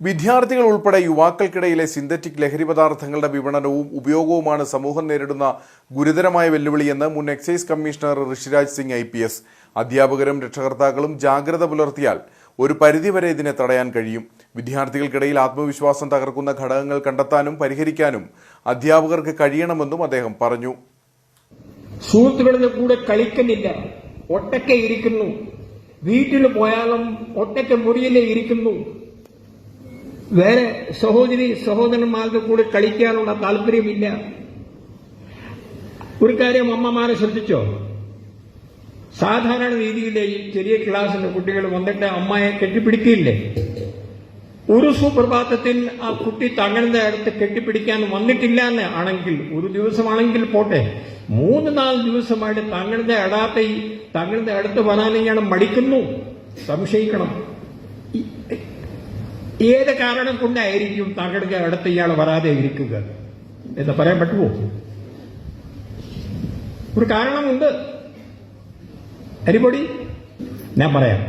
വിദ്യാർത്ഥികൾ ഉൾപ്പെടെ യുവാക്കൾക്കിടയിലെ സിന്തറ്റിക് ലഹരി പദാർത്ഥങ്ങളുടെ വിപണനവും ഉപയോഗവുമാണ് സമൂഹം നേരിടുന്ന ഗുരുതരമായ വെല്ലുവിളിയെന്ന് മുൻ excise commissioner Rishiraj Singh I P S. അധ്യാപകരും രക്ഷകർത്താക്കളും ജാഗ്രത പുലർത്തിയാൽ ഒരു പരിധിവരെ ഇതിനെ തടയാൻ കഴിയും. വിദ്യാർത്ഥികൾക്കിടയിൽ ആത്മവിശ്വാസം തകർക്കുന്ന ഘടകങ്ങൾ കണ്ടെത്താനും പരിഹരിക്കാനും അധ്യാപകർക്ക് കഴിയണമെന്നും അദ്ദേഹം പറഞ്ഞു. സുഹൃത്തുക്കളുടെ കൂടെ കളിക്കുന്നില്ല. ഒറ്റയ്ക്ക് ഇരിക്കുന്നു. വീട്ടിൽ പോയാലും ഒറ്റയ്ക്ക് മുറിയിലേ ഇരിക്കുന്നു. വേറെ സഹോദരി സഹോദരന്മാരുടെ കൂടെ കളിക്കാനുള്ള താല്പര്യമില്ല. ഒരു കാര്യം അമ്മമാരെ ശ്രദ്ധിച്ചോ? സാധാരണ രീതിയിലെ ഈ ചെറിയ ക്ലാസ്സിലെ കുട്ടികൾ വന്നിട്ട് അമ്മയെ കെട്ടിപ്പിടിക്കില്ലേ? ഒരു സുപ്രഭാതത്തിൽ ആ കുട്ടി തങ്ങളുടെ അടുത്ത് കെട്ടിപ്പിടിക്കാൻ വന്നിട്ടില്ല എന്ന് ആണെങ്കിൽ ഒരു ദിവസമാണെങ്കിൽ പോട്ടെ. മൂന്ന് നാല് ദിവസമായിട്ട് തങ്ങളുടെ അടാത്ത തങ്ങളുടെ അടുത്ത് വരാൻ മടിക്കുന്നു. സംശയിക്കണം. ഏത് കാരണം കൊണ്ടായിരിക്കും താങ്കൾക്ക് അടുത്ത് ഇയാൾ വരാതെ ഇരിക്കുക? എന്ന് പറയാൻ പറ്റുമോ? ഒരു കാരണമുണ്ട്. അരിപൊടി ഞാൻ പറയാം.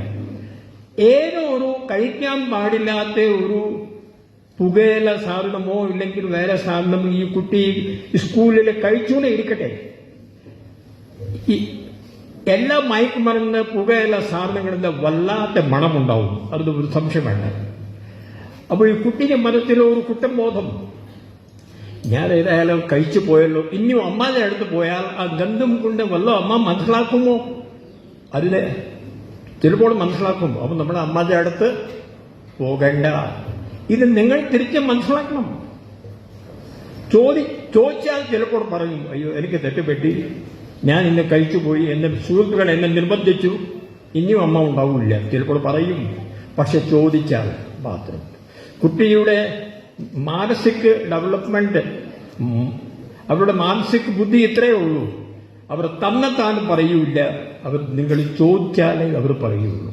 ഏതോ ഒരു കഴിക്കാൻ പാടില്ലാത്ത ഒരു പുകയില സാധനമോ ഇല്ലെങ്കിൽ വേറെ സാധനം ഈ കുട്ടി സ്കൂളിൽ കഴിച്ചുകൊണ്ടേ ഇരിക്കട്ടെ. എല്ലാ മയക്കുമരുന്ന് പുകയില സാധനങ്ങളുടെ വല്ലാത്ത മണമുണ്ടാവും. അത് ഒരു സംശയം വേണ്ട അപ്പോൾ ഈ കുട്ടിന്റെ മനസ്സിൽ ഒരു കുറ്റബോധം ഞാൻ ഏതായാലും കഴിച്ചു പോയല്ലോ. ഇനിയും അമ്മാന്റെ അടുത്ത് പോയാൽ ആ ഗന്ധം കൊണ്ട് വല്ലോ അമ്മ മനസ്സിലാക്കുമോ? അതിലെ ചിലപ്പോൾ മനസ്സിലാക്കും. അപ്പൊ നമ്മുടെ അമ്മാന്റെ അടുത്ത് പോകണ്ട. ഇത് നിങ്ങൾ തിരിച്ച് മനസ്സിലാക്കണം. ചോദി ചോദിച്ചാൽ ചിലപ്പോൾ പറയും അയ്യോ എനിക്ക് തെറ്റുപറ്റി. ഞാൻ ഇന്ന് കഴിച്ചു പോയി. എന്നെ സുഹൃത്തുക്കൾ എന്നെ നിർബന്ധിച്ചു. ഇനിയും അമ്മ ഉണ്ടാവില്ല. ചിലപ്പോൾ പറയും. പക്ഷെ ചോദിച്ചാൽ മാത്രം. കുട്ടിയുടെ മാനസിക ഡെവലപ്മെന്റ് അവരുടെ മാനസിക ബുദ്ധി ഇത്രയേ ഉള്ളൂ. അവർ തന്നെത്താൻ പറയൂല അവർ നിങ്ങൾ ചോദിച്ചാലേ അവർ പറയുള്ളൂ